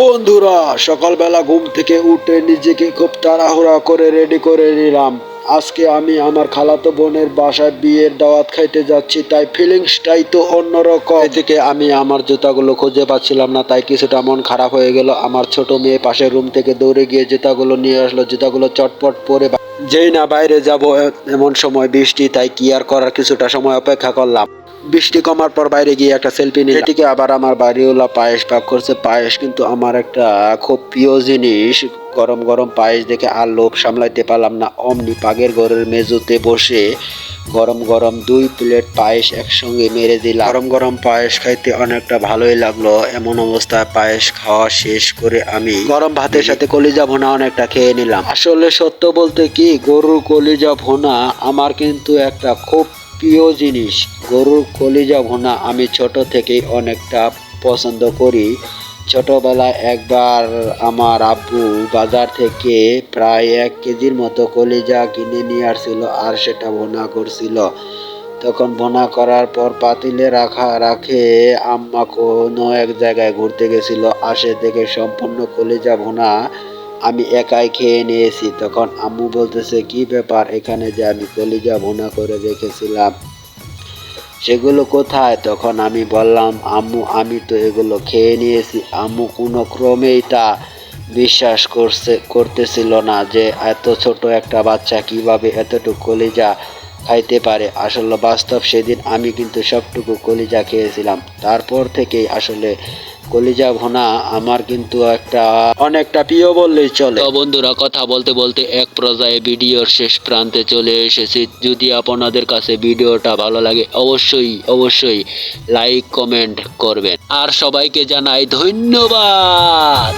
বন্ধুরা, সকালবেলা ঘুম থেকে উঠে নিজেকে খুব তাড়াহুড়া করে রেডি করে নিলাম। আজকে আমি আমার খালাতো বোনের বাসায় বিয়ের দাওয়াত খাইতে যাচ্ছি, তাই ফিলিংসটাই তো অন্যরকম। এদিকে আমি আমার জুতাগুলো খুঁজে পাচ্ছিলাম না, তাই কিছুটা মন খারাপ হয়ে গেল। আমার ছোট মেয়ে পাশের রুম থেকে দৌড়ে গিয়ে জুতাগুলো নিয়ে আসলো। জুতাগুলো চটপট পরে যেই না বাইরে যাব এমন সময় বৃষ্টি, তাই কি আর করার কিছুটা সময় অপেক্ষা করলাম। বৃষ্টি কমার পর বাইরে গিয়ে একটা সেলফি নিয়ে এদিকে আবার আমার বাড়িওয়ালা পায়েস পাক করছে। পায়েস কিন্তু আমার একটা খুব প্রিয় জিনিস। গরম গরম পায়েস দেখে আর লোভ সামলাইতে পারলাম না। অমনি পাগের ঘরের মেজুতে বসে গরম গরম দুই প্লেট পায়েস একসঙ্গে মেরে দিলাম। গরম গরম পায়েস খাইতে অনেকটা ভালোই লাগল। এমন অবস্থায় পায়েস খাওয়া শেষ করে আমি গরম ভাতের সাথে কলিজা ভোনা অনেকটা খেয়ে নিলাম। আসলে সত্য বলতে কি গরুর কলিজা ভুনা আমার কিন্তু একটা খুব প্রিয় জিনিস, গরুর কলিজা ভুনা আমি ছোট থেকেই অনেকটা পছন্দ করি। ছোটবেলায় একবার আমার আব্বু বাজার থেকে প্রায় এক কেজির মতো কলিজা কিনে নিয়ে আসছিল আর সেটা ভুনা করছিল। তখন ভুনা করার পর পাতিলে রাখা রাখে আম্মা কোনো এক জায়গায় ঘুরতে গেছিল, আসে দেখে সম্পূর্ণ কলিজা ভুনা আমি একাই খেয়ে নিয়েছি। তখন আম্মু বলতেছে, কি ব্যাপার? এখানে যে আমি কলিজা ভুনা করে রেখেছিলাম, সেগুলো কোথায়? তখন আমি বললাম, আম্মু, আমি তো এগুলো খেয়ে নিয়েছি। আম্মু কোনো ক্রমেই তা বিশ্বাস করছে, করতেছিল না যে এত ছোট একটা বাচ্চা কীভাবে এতটুকু কলিজা খাইতে পারে। আসলে বাস্তব সেদিন আমি কিন্তু সবটুকু কলিজা খেয়েছিলাম। তারপর থেকেই আসলে কলিজা ভোনা আমার কিন্তু একটা অনেকটা প্রিয় বললেই চলে। তো বন্ধুরা, কথা বলতে বলতে এক পর্যায়ে ভিডিওর শেষ প্রান্তে চলে এসেছি। যদি আপনাদের কাছে ভিডিওটা ভালো লাগে, অবশ্যই অবশ্যই লাইক, কমেন্ট করবেন। আর সবাইকে জানাই ধন্যবাদ!